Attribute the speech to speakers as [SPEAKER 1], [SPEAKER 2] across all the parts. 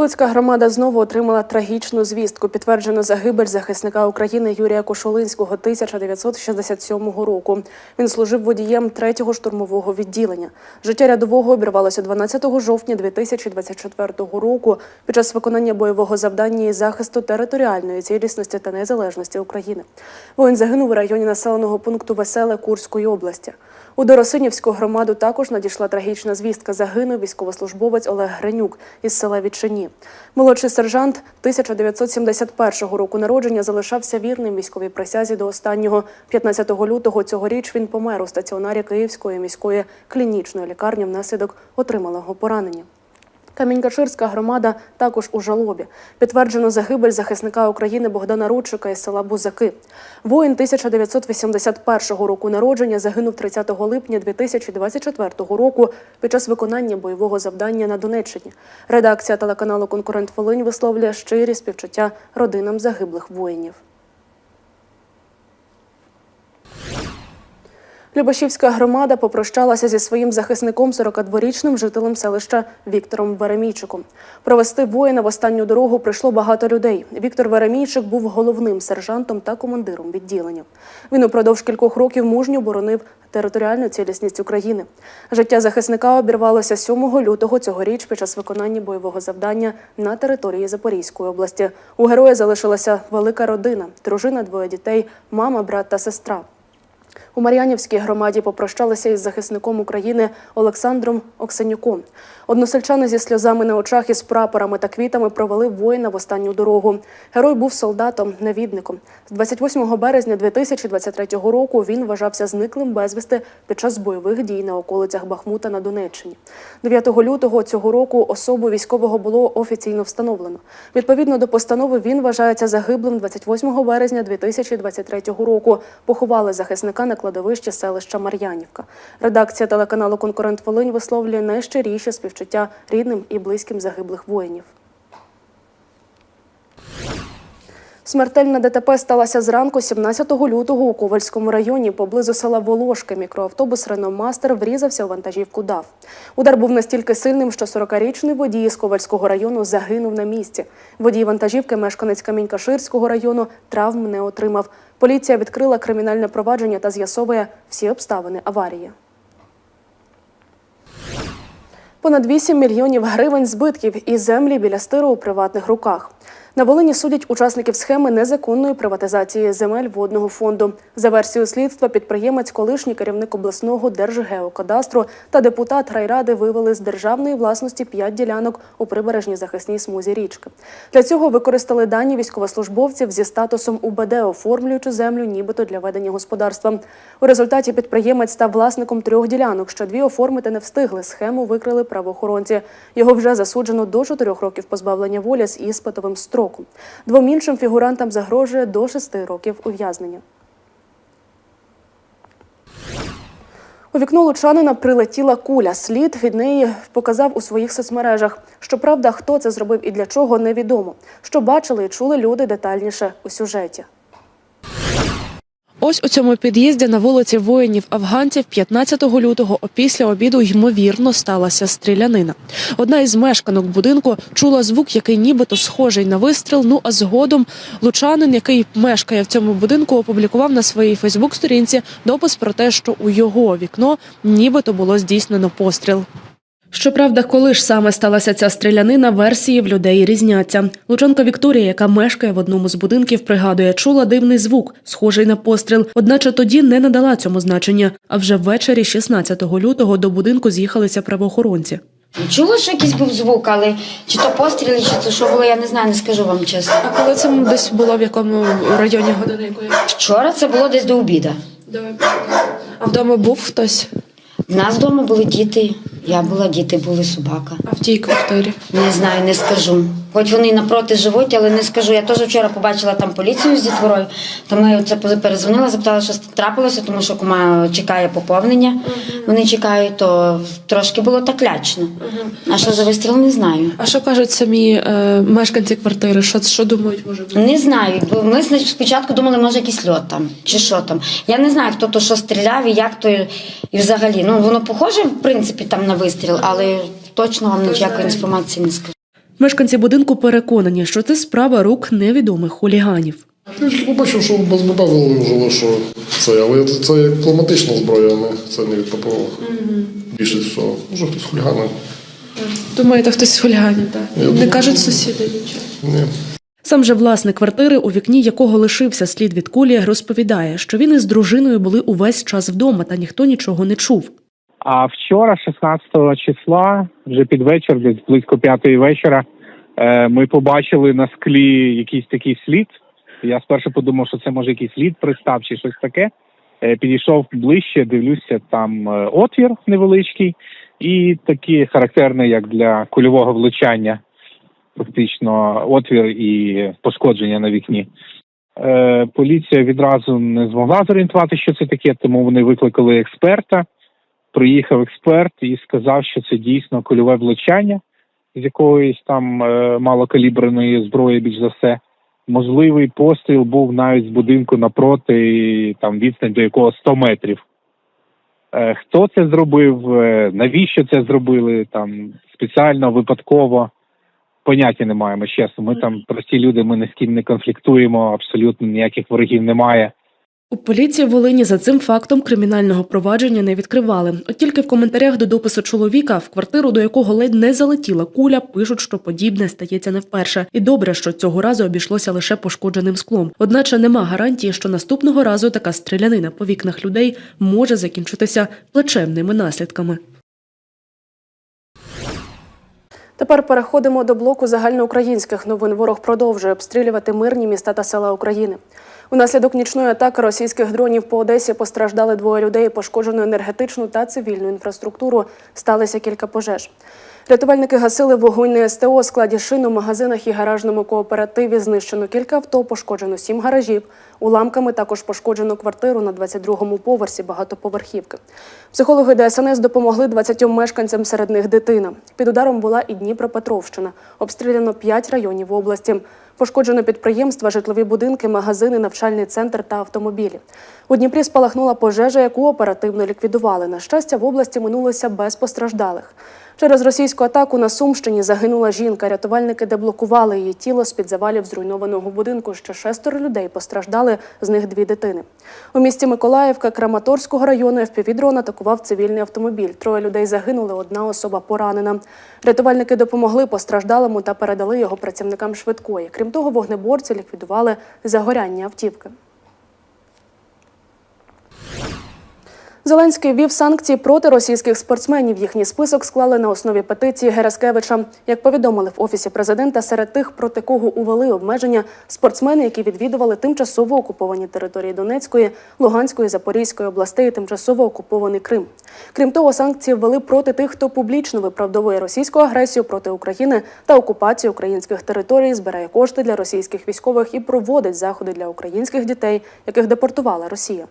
[SPEAKER 1] Луцька громада знову отримала трагічну звістку. Підтверджено загибель захисника України Юрія Кошулинського 1967 року. Він служив водієм 3-го штурмового відділення. Життя рядового обірвалося 12 жовтня 2024 року під час виконання бойового завдання із захисту територіальної цілісності та незалежності України. Воїн загинув у районі населеного пункту Веселе Курської області. У Доросинівську громаду також надійшла трагічна звістка. Загинув військовослужбовець Олег Гринюк із села Відчині. Молодший сержант 1971 року народження залишався вірним військовій присязі до останнього. 15 лютого цьогоріч він помер у стаціонарі Київської міської клінічної лікарні внаслідок отриманого поранення. Камінь-Каширська громада також у жалобі. Підтверджено загибель захисника України Богдана Рудчика із села Бузаки. Воїн 1981 року народження загинув 30 липня 2024 року під час виконання бойового завдання на Донеччині. Редакція телеканалу Конкурент Волинь висловлює щирі співчуття родинам загиблих воїнів. Любашівська громада попрощалася зі своїм захисником 42-річним жителем селища Віктором Веремійчиком. Провести воїна в останню дорогу прийшло багато людей. Віктор Веремійчик був головним сержантом та командиром відділення. Він упродовж кількох років мужньо боронив територіальну цілісність України. Життя захисника обірвалося 7 лютого цьогоріч під час виконання бойового завдання на території Запорізької області. У героя залишилася велика родина: дружина, двоє дітей, мама, брат та сестра. У Мар'янівській громаді попрощалися із захисником України Олександром Оксенюком. Односельчани зі сльозами на очах із прапорами та квітами провели воїна в останню дорогу. Герой був солдатом, навідником. З 28 березня 2023 року він вважався зниклим безвісти під час бойових дій на околицях Бахмута на Донеччині. 9 лютого цього року особу військового було офіційно встановлено. Відповідно до постанови він вважається загиблим 28 березня 2023 року. Поховали захисника на кладовищі селища Мар'янівка. Редакція телеканалу Конкурент Волинь висловлює найщиріші співчуття рідним і близьким загиблих воїнів. Смертельна ДТП сталася зранку 17 лютого у Ковальському районі поблизу села Волошки. Мікроавтобус Рено Мастер врізався у вантажівку ДАВ. Удар був настільки сильним, що 40-річний водій з Ковальського району загинув на місці. Водій вантажівки, мешканець Камінь-Каширського району, травм не отримав. Поліція відкрила кримінальне провадження та з'ясовує всі обставини аварії. Понад 8 мільйонів гривень збитків і землі біля стиру у приватних руках. На Волині судять учасників схеми незаконної приватизації земель водного фонду. За версією слідства, підприємець, колишній керівник обласного держгеокадастру та депутат райради вивели з державної власності п'ять ділянок у прибережній захисній смузі річки. Для цього використали дані військовослужбовців зі статусом УБД, оформлюючи землю нібито для ведення господарства. У результаті підприємець став власником трьох ділянок. Ще дві оформити не встигли. Схему викрили правоохоронці. Його вже засуджено до чотирьох років позбавлення волі з іспитовим строком. Двом іншим фігурантам загрожує до шести років ув'язнення. У вікно лучанина прилетіла куля. Слід від неї показав у своїх соцмережах. Щоправда, хто це зробив і для чого, невідомо. Що бачили і чули люди детальніше у сюжеті.
[SPEAKER 2] Ось у цьому під'їзді на вулиці воїнів афганців 15 лютого опісля обіду ймовірно сталася стрілянина. Одна із мешканок будинку чула звук, який нібито схожий на вистріл. Ну а згодом лучанин, який мешкає в цьому будинку, опублікував на своїй Фейсбук-сторінці допис про те, що у його вікно нібито було здійснено постріл. Щоправда, коли ж саме сталася ця стрілянина, версії в людей різняться. Лучанка Вікторія, яка мешкає в одному з будинків, пригадує, чула дивний звук, схожий на постріл. Одначе тоді не надала цьому значення. А вже ввечері, 16 лютого, до будинку з'їхалися правоохоронці.
[SPEAKER 3] Чула, що якийсь був звук, але чи то постріли, чи це що було, я не знаю, не скажу вам чесно.
[SPEAKER 2] А коли це десь було в якому районі години якої?
[SPEAKER 3] Вчора це було десь до обіда.
[SPEAKER 2] А вдома був хтось?
[SPEAKER 3] В нас вдома були діти. Я була, діти були, собака.
[SPEAKER 2] А в тій квартирі?
[SPEAKER 3] Не знаю, не скажу. Хоч вони напроти живуть, але не скажу. Я теж вчора побачила там поліцію з дітворою, то ми це перезвонила, запитала, що трапилося, тому що кума чекає поповнення. Вони чекають, то трошки було так лячно. А що за вистріл, не знаю.
[SPEAKER 2] А що кажуть самі е, мешканці квартири? Що, що думають, може бути?
[SPEAKER 3] Не знаю, ми спочатку думали, може якийсь льот там чи що там. Я не знаю, хто то що стріляв і як то і взагалі. Ну воно похоже, в принципі, там на вистріл, але точно вам ніякої інформації не скажу.
[SPEAKER 2] Мешканці будинку переконані, що це справа рук невідомих хуліганів.
[SPEAKER 4] Я побачив, що без виложили, що це, але це як кліматична зброя, не це не від ППО. Більшість всього. Може хтось хулігани.
[SPEAKER 2] Думаєте, хтось хуліганів, так?
[SPEAKER 4] Я думаю, ні.
[SPEAKER 2] сусіди нічого.
[SPEAKER 4] Ні.
[SPEAKER 2] Сам же власник квартири, у вікні якого лишився слід від кулі, розповідає, що він із дружиною були увесь час вдома, та ніхто нічого не чув.
[SPEAKER 5] А вчора, 16 числа, вже під вечір, десь близько п'ятої вечора, е, ми побачили на склі якийсь такий слід. Я спершу подумав, що це може якийсь слід пристав чи щось таке. Е, Підійшов ближче, дивлюся, там е, отвір невеличкий і такий характерний, як для кульового влучання, фактично отвір і пошкодження на вікні. Поліція відразу не змогла зорієнтувати, що це таке, тому вони викликали експерта приїхав експерт і сказав, що це дійсно кульове влучання з якоїсь там е, малокаліберної зброї, більш за все. Можливий постріл був навіть з будинку напроти, і там відстань до якого 100 метрів. Е, хто це зробив, е, навіщо це зробили, там спеціально, випадково. Поняття не маємо, чесно. Ми там прості люди, ми ні з ким не конфліктуємо, абсолютно ніяких ворогів немає.
[SPEAKER 2] У поліції Волині за цим фактом кримінального провадження не відкривали. От тільки в коментарях до допису чоловіка, в квартиру до якого ледь не залетіла куля, пишуть, що подібне стається не вперше. І добре, що цього разу обійшлося лише пошкодженим склом. Одначе нема гарантії, що наступного разу така стрілянина по вікнах людей може закінчитися плачевними наслідками.
[SPEAKER 1] Тепер переходимо до блоку загальноукраїнських новин. Ворог продовжує обстрілювати мирні міста та села України. Унаслідок нічної атаки російських дронів по Одесі постраждали двоє людей, пошкоджено енергетичну та цивільну інфраструктуру. Сталося кілька пожеж. Рятувальники гасили вогонь на СТО, у складі шину, магазинах і гаражному кооперативі. Знищено кілька авто, пошкоджено сім гаражів. Уламками також пошкоджено квартиру на 22-му поверсі багатоповерхівки. Психологи ДСНС допомогли 20 мешканцям, серед них дитина. Під ударом була і Дніпропетровщина. Обстріляно 5 районів області. Пошкоджено підприємства, житлові будинки, магазини, навчальний центр та автомобілі. У Дніпрі спалахнула пожежа, яку оперативно ліквідували. На щастя, в області минулося без постраждалих. Через російську атаку на Сумщині загинула жінка. Рятувальники деблокували її тіло з-під завалів зруйнованого будинку. Ще шестеро людей постраждали, з них дві дитини. У місті Миколаївка Краматорського району ФПВ-дрон атакував цивільний автомобіль. Троє людей загинули, одна особа поранена. Рятувальники допомогли постраждалому та передали його працівникам швидкої. Крім того, вогнеборці ліквідували загоряння автівки. Зеленський ввів санкції проти російських спортсменів. Їхній список склали на основі петиції Гераскевича. Як повідомили в офісі президента, серед тих, проти кого увели обмеження, спортсмени, які відвідували тимчасово окуповані території Донецької, Луганської, Запорізької областей, тимчасово окупований Крим. Крім того, санкції ввели проти тих, хто публічно виправдовує російську агресію проти України та окупацію українських територій, збирає кошти для російських військових і проводить заходи для українських дітей, яких депортувала Росія.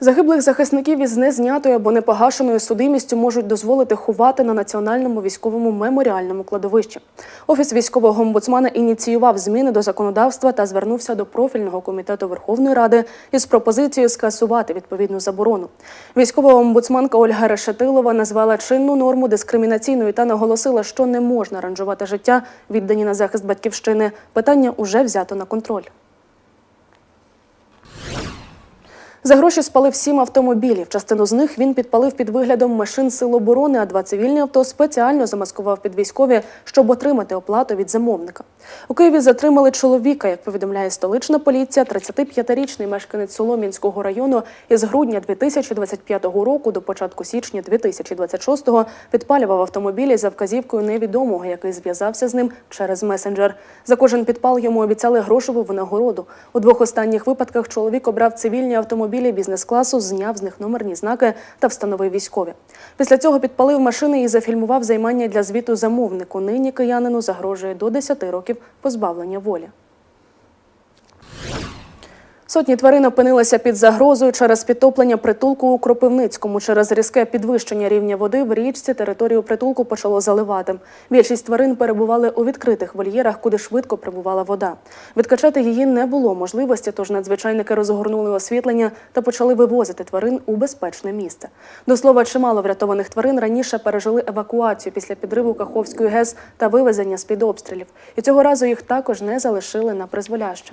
[SPEAKER 1] Загиблих захисників із незнятою або непогашеною судимістю можуть дозволити ховати на національному військовому меморіальному кладовищі. Офіс військового омбудсмана ініціював зміни до законодавства та звернувся до профільного комітету Верховної Ради із пропозицією скасувати відповідну заборону. Військова омбудсманка Ольга Решетилова назвала чинну норму дискримінаційною та наголосила, що не можна ранжувати життя, віддані на захист батьківщини. Питання уже взято на контроль. За гроші спалив сім автомобілів. Частину з них він підпалив під виглядом машин сил оборони, а два цивільні авто спеціально замаскував під військові, щоб отримати оплату від замовника. У Києві затримали чоловіка, як повідомляє столична поліція, 35-річний мешканець Солом'янського району із грудня 2025 року до початку січня 2026-го підпалював автомобілі за вказівкою невідомого, який зв'язався з ним через месенджер. За кожен підпал йому обіцяли грошову винагороду. У двох останніх випадках чоловік обрав цивільні автомобілі бізнес-класу, зняв з них номерні знаки та встановив військові. Після цього підпалив машини і зафільмував займання для звіту замовнику. Нині киянину загрожує до 10 років позбавлення волі. Сотні тварин опинилися під загрозою через підтоплення притулку у Кропивницькому. Через різке підвищення рівня води в річці територію притулку почало заливати. Більшість тварин перебували у відкритих вольєрах, куди швидко прибувала вода. Відкачати її не було можливості, тож надзвичайники розгорнули освітлення та почали вивозити тварин у безпечне місце. До слова, чимало врятованих тварин раніше пережили евакуацію після підриву Каховської ГЕС та вивезення з-під обстрілів. І цього разу їх також не залишили на призволяще.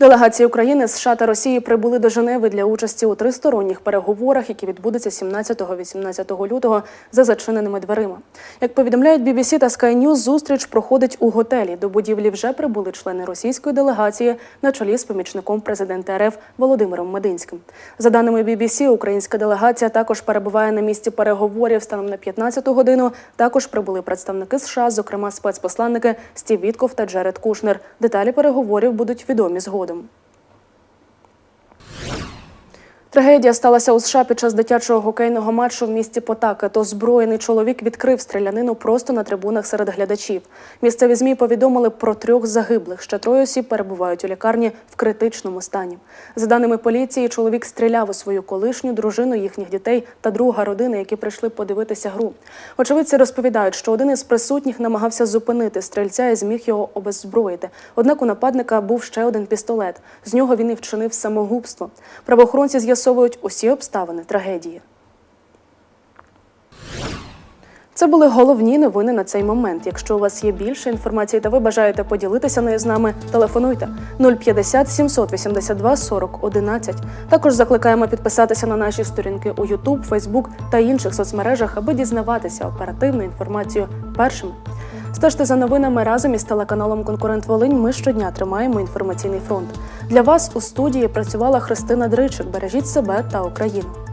[SPEAKER 1] Делегації України, США та Росії прибули до Женеви для участі у тристоронніх переговорах, які відбудуться 17-18 лютого за зачиненими дверима. Як повідомляють BBC та Sky News, зустріч проходить у готелі. До будівлі вже прибули члени російської делегації на чолі з помічником президента РФ Володимиром Мединським. За даними BBC, українська делегація також перебуває на місці переговорів станом на 15 годину. Також прибули представники США, зокрема спецпосланники Стів Вітков та Джеред Кушнер. Деталі переговорів будуть відомі згодом. போதும். Трагедія сталася у США під час дитячого хокейного матчу в місті Потака. То зброєний чоловік відкрив стрілянину просто на трибунах серед глядачів. Місцеві змі повідомили про трьох загиблих. Ще троє осіб перебувають у лікарні в критичному стані. За даними поліції, чоловік стріляв у свою колишню дружину, їхніх дітей та друга родини, які прийшли подивитися гру. Очевидці розповідають, що один із присутніх намагався зупинити стрільця і зміг його обеззброїти. Однак у нападника був ще один пістолет. З нього він і вчинив самогубство. Правоохоронці з'ясовують усі обставини трагедії. Це були головні новини на цей момент. Якщо у вас є більше інформації та ви бажаєте поділитися нею з нами, телефонуйте 050 782 40 11. Також закликаємо підписатися на наші сторінки у YouTube, Facebook та інших соцмережах, аби дізнаватися оперативну інформацію першими. Стежте за новинами разом із телеканалом Конкурент Волинь. Ми щодня тримаємо інформаційний фронт. Для вас у студії працювала Христина Дричик. Бережіть себе та Україну.